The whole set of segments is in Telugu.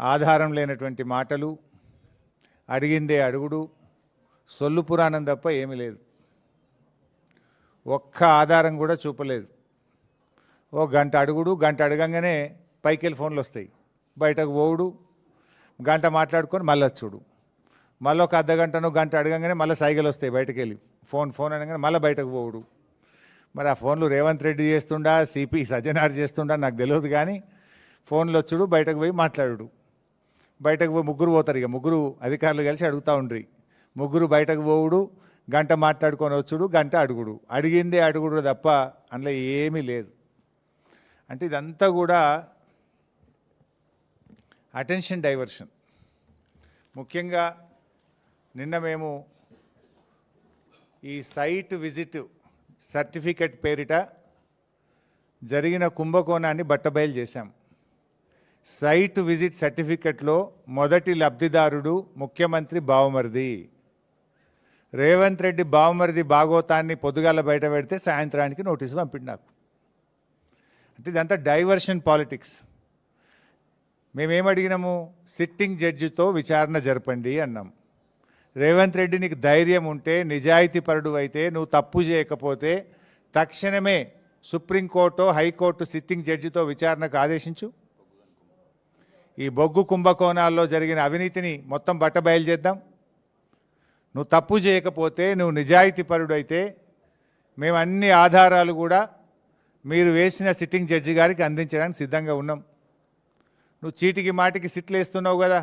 ఆధారం లేనటువంటి మాటలు అడిగిందే అడుగుడు సొల్లు పురాణం తప్ప ఏమీ లేదు. ఒక్క ఆధారం కూడా చూపలేదు. ఓ గంట అడుగుడు గంట అడగంగానే పైకెళ్ళి ఫోన్లు వస్తాయి. బయటకు పోవుడు గంట మాట్లాడుకొని మళ్ళీ వచ్చుడు. మళ్ళీ ఒక అర్ధగంటను గంట అడగంగానే మళ్ళీ సైగలు వస్తాయి బయటకు వెళ్ళి ఫోన్ ఫోన్ అనగానే మళ్ళీ బయటకు పోవుడు. మరి ఆ ఫోన్లు రేవంత్ రెడ్డి చేస్తుండా సిపి సజ్జనార్ చేస్తుండా నాకు తెలియదు కానీ ఫోన్లు వచ్చుడు బయటకు పోయి మాట్లాడుడు. బయటకు పోయి ముగ్గురు పోతారు ఇక. ముగ్గురు అధికారులు కలిసి అడుగుతూ ఉండ్రి. ముగ్గురు బయటకు పోవుడు గంట మాట్లాడుకొని వచ్చుడు గంట అడుగుడు. అడిగిందే అడుగుడు తప్ప అందులో ఏమీ లేదు. అంటే ఇదంతా కూడా అటెన్షన్ డైవర్షన్. ముఖ్యంగా నిన్న మేము ఈ సైట్ విజిట్ సర్టిఫికెట్ పేరిట జరిగిన కుంభకోణాన్ని బట్టబయలు చేశాం. సైట్ విజిట్ సర్టిఫికెట్లో మొదటి లబ్ధిదారుడు ముఖ్యమంత్రి బావమరిది. రేవంత్ రెడ్డి బావమరిది భాగోతాన్ని పొద్దుగాల బయట పెడితే సాయంత్రానికి నోటీసు పంపిండు నాకు. అంటే ఇదంతా డైవర్షన్ పాలిటిక్స్. మేమేమడిగినాము? సిట్టింగ్ జడ్జితో విచారణ జరపండి అన్నాం. రేవంత్ రెడ్డి నీకు ధైర్యం ఉంటే నిజాయితీ పరుడు అయితే నువ్వు తప్పు చేయకపోతే తక్షణమే సుప్రీంకోర్టు హైకోర్టు సిట్టింగ్ జడ్జితో విచారణకు ఆదేశించు. ఈ బొగ్గు కుంభకోణాల్లో జరిగిన అవినీతిని మొత్తం బట్టబయలు చేద్దాం. నువ్వు తప్పు చేయకపోతే నువ్వు నిజాయితీ పరుడు అయితే మేము అన్ని ఆధారాలు కూడా మీరు వేసిన సిట్టింగ్ జడ్జి గారికి అందించడానికి సిద్ధంగా ఉన్నాం. నువ్వు చీటికి మాటికి సిట్లు వేస్తున్నావు కదా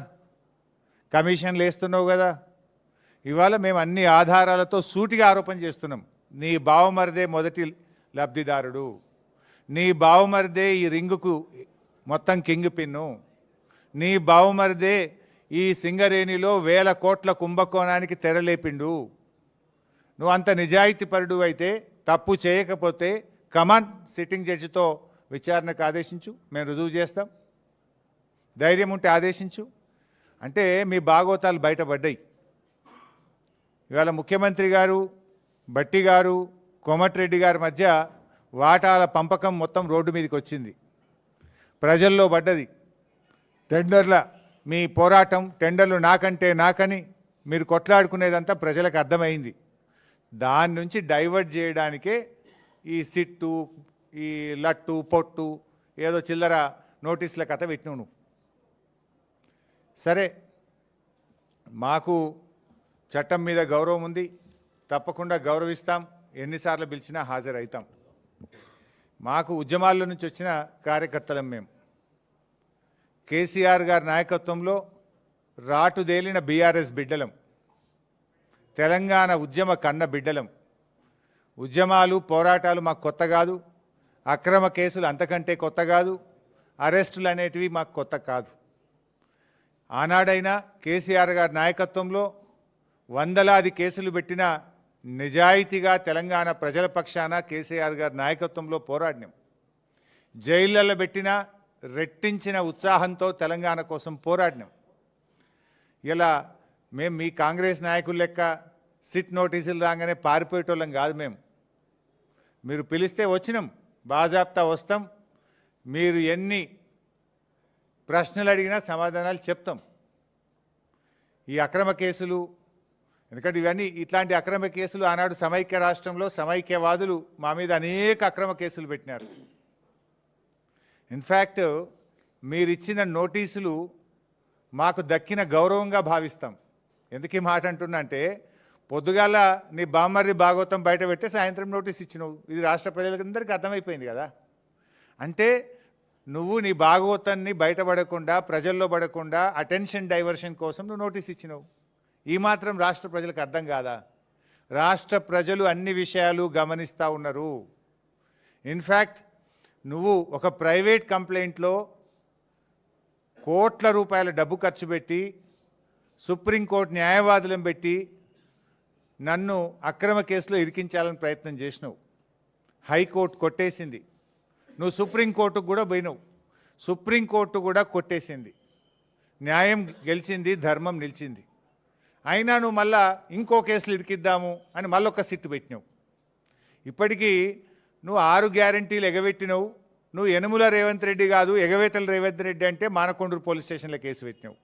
కమిషన్లు వేస్తున్నావు కదా ఇవాళ మేము అన్ని ఆధారాలతో సూటిగా ఆరోపణ చేస్తున్నాం. నీ బావమరిదే మొదటి లబ్ధిదారుడు. నీ బావమరిదే ఈ రింగుకు మొత్తం కింగ్ పిన్ను. నీ బావమరిదే ఈ సింగరేణిలో వేల కోట్ల కుంభకోణానికి తెరలేపిండు. నువ్వు అంత నిజాయితీపరుడు అయితే తప్పు చేయకపోతే కమాన్ సిట్టింగ్ జడ్జితో విచారణకు ఆదేశించు మేము రుజువు చేస్తాం. ధైర్యం ఉంటే ఆదేశించు. అంటే మీ భాగోతాలు బయటపడ్డాయి. ఇవాళ ముఖ్యమంత్రి గారు బట్టి గారు కోమటిరెడ్డి గారి మధ్య వాటాల పంపకం మొత్తం రోడ్డు మీదకి వచ్చింది. ప్రజల్లో పడ్డది. టెండర్ల మీ పోరాటం టెండర్లు నాకంటే నాకని మీరు కొట్లాడుకునేదంతా ప్రజలకు అర్థమైంది. దాని నుంచి డైవర్ట్ చేయడానికే ఈ సిట్టు ఈ లట్టు పొట్టు ఏదో చిల్లర నోటీసుల కథ పెట్టినావు సరే మాకు చట్టం మీద గౌరవం ఉంది. తప్పకుండా గౌరవిస్తాం. ఎన్నిసార్లు పిలిచినా హాజరవుతాం. మాకు ఉద్యమాల్లో నుంచి వచ్చిన కార్యకర్తలం మేము కేసీఆర్ గారి నాయకత్వంలో రాటుదేలిన బీఆర్ఎస్ బిడ్డలం. తెలంగాణ ఉద్యమ కన్న బిడ్డలం. ఉద్యమాలు పోరాటాలు మాకు కొత్త కాదు. అక్రమ కేసులు అంతకంటే కొత్త కాదు. అరెస్టులు అనేటివి మాకు కొత్త కాదు. ఆనాడైనా కేసీఆర్ గారి నాయకత్వంలో వందలాది కేసులు పెట్టిన నిజాయితీగా తెలంగాణ ప్రజల పక్షాన కేసీఆర్ గారి నాయకత్వంలో పోరాడినాం. జైళ్ళల్లో పెట్టిన రెట్టించిన ఉత్సాహంతో తెలంగాణ కోసం పోరాడినాం. ఇలా మేము మీ కాంగ్రెస్ నాయకులు లెక్క సిట్ నోటీసులు రాగానే పారిపోయేటోళ్ళం కాదు మేము మీరు పిలిస్తే వచ్చినాం బాజాబ్తా వస్తాం. మీరు ఎన్ని ప్రశ్నలు అడిగినా సమాధానాలు చెప్తాం. ఈ అక్రమ కేసులు ఎందుకంటే ఇవన్నీ ఇట్లాంటి అక్రమ కేసులు ఆనాడు సమైక్య రాష్ట్రంలో సమైక్యవాదులు మా మీద అనేక అక్రమ కేసులు పెట్టినారు. ఇన్ఫ్యాక్ట్ మీరిచ్చిన నోటీసులు మాకు దక్కిన గౌరవంగా భావిస్తాం. ఎందుకు మాట అంటున్నా అంటే పొద్దుగాల నీ బామ్మర్ది భాగవతం బయట పెడితే సాయంత్రం నోటీస్ ఇచ్చినావు. ఇది రాష్ట్ర ప్రజలందరికీ అర్థమైపోయింది కదా. అంటే నువ్వు నీ భాగవతాన్ని బయటపడకుండా ప్రజల్లో పడకుండా అటెన్షన్ డైవర్షన్ కోసం నువ్వు నోటీస్ ఇచ్చినావు. ఈ మాత్రం రాష్ట్ర ప్రజలకు అర్థం కాదా? రాష్ట్ర ప్రజలు అన్ని విషయాలు గమనిస్తూ ఉన్నారు. ఇన్ఫ్యాక్ట్ నువ్వు ఒక ప్రైవేట్ కంప్లైంట్లో కోట్ల రూపాయల డబ్బు ఖర్చు పెట్టి సుప్రీంకోర్టు న్యాయవాదులను పెట్టి నన్ను అక్రమ కేసులో ఇరికించాలని ప్రయత్నం చేసినావు. హైకోర్టు కొట్టేసింది. నువ్వు సుప్రీంకోర్టుకు కూడా పోయినావు. సుప్రీంకోర్టు కూడా కొట్టేసింది. న్యాయం గెలిచింది ధర్మం నిలిచింది. అయినా నువ్వు మళ్ళా ఇంకో కేసులు ఇరికిద్దాము అని మళ్ళొక సిట్టు పెట్టినావు. ఇప్పటికీ నువ్వు ఆరు గ్యారంటీలు ఎగబెట్టినవు. నువ్వు యనుముల రేవంత్ రెడ్డి కాదు ఎగవేతల రేవంత్ రెడ్డి అంటే మానకొండూరు పోలీస్ స్టేషన్లో కేసు పెట్టినావు.